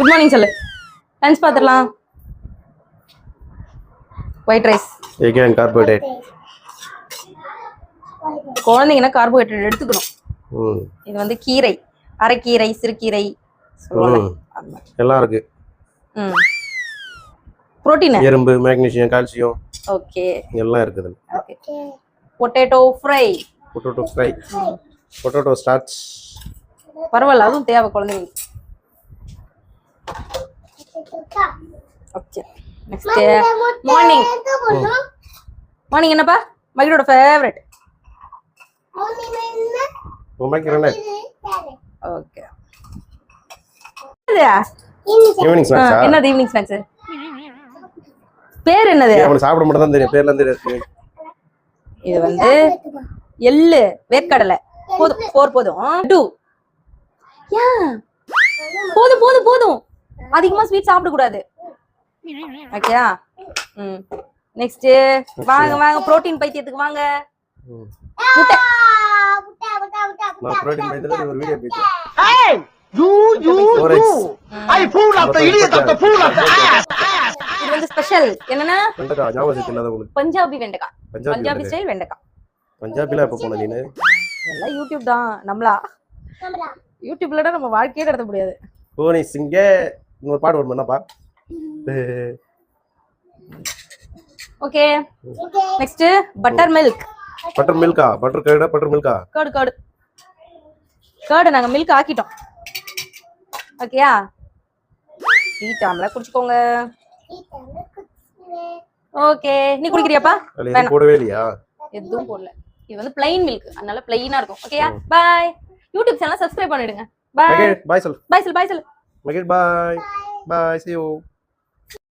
Good morning சொல்லு. Lunch பார்த்துடலாம் white rice again carbohydrate. குழந்தைங்கன்னா கார்போஹைட்ரேட் எடுத்துக்கணும். இது வந்து கீரை. அரைக்கீரை சிறுகீரை. எல்லாம் இருக்கு. ம். புரோட்டீன் எறும்பு மேக்னீசியம் கால்சியம் ஓகே எல்லாம் இருக்குது. Potato fry potato fry potato starch பரவாயில்ல அதுவும் தேவை குழந்தைங்களுக்கு. ஓகே நெக்ஸ்ட் மார்னிங் மார்னிங் என்னப்பா? மகிழோட ஃபேவரட் ஓகே ஈவினிங் ஸ்நாக்ஸா என்னது? ஈவினிங் ஸ்நாக்ஸ் பேர் என்னது? அவனுக்கு சாப்பிட மட்டும் தான் தெரியும். பேர்லாம் தெரியாது. இது வந்து எள்ளு வேர்க்கடலை. போதும் ஃபோர் போதும். டூ. போதும் போதும் போதும். அதிகமா ஸ்வீட் சாப்பிட கூடாது. ஓகேயா ம். நெக்ஸ்ட் வாங்க வாங்க புரோட்டீன் பைத்தியத்துக்கு வாங்க. முட்டை. நான் ப்ரோட்டீன் ஒரு வீடியோ. இது வந்து ஸ்பெஷல் என்னன்னா வெண்டைக்காய் ஞாபகம் வச்சு இல்லாத உங்களுக்கு? பஞ்சாபி வெண்டைக்காய் பஞ்சாபி. ஸ்டைல் வெண்டைக்காய் பஞ்சாபிலாம் எப்போ போன நீனு? எல்லாம் யூடியூப் தான் நம்மளா. யூடியூப்லடா நம்ம வாழ்க்கையே நடத்த முடியாது. போனி சிங்க. இன்னொரு ஒன்று என்னப்பா? Okay. Next butter milk butter Milkha butter கேடா பட்டர் மில்கா கேர்டு கேர்டு கேர்டு நாங்க மில்க் ஆக்கிட்டோம். ஓகேயா டீ குடிச்சுக்கோங்க. ஓகே நீ குடிக்கிறியாப்பா? போடவே இல்லையா? எதுவும் போடல. இது வந்து பிளைன் மில்க் அதனால பிளைனா இருக்கும். ஓகேயா பாய் யூடியூப் சேனல் சப்ஸ்கிரைப் பண்ணிடுங்க. பாய் பாய் சொல் பாய் சொல் பாய் சொல் மகேஷ் பாய் பாய் see you.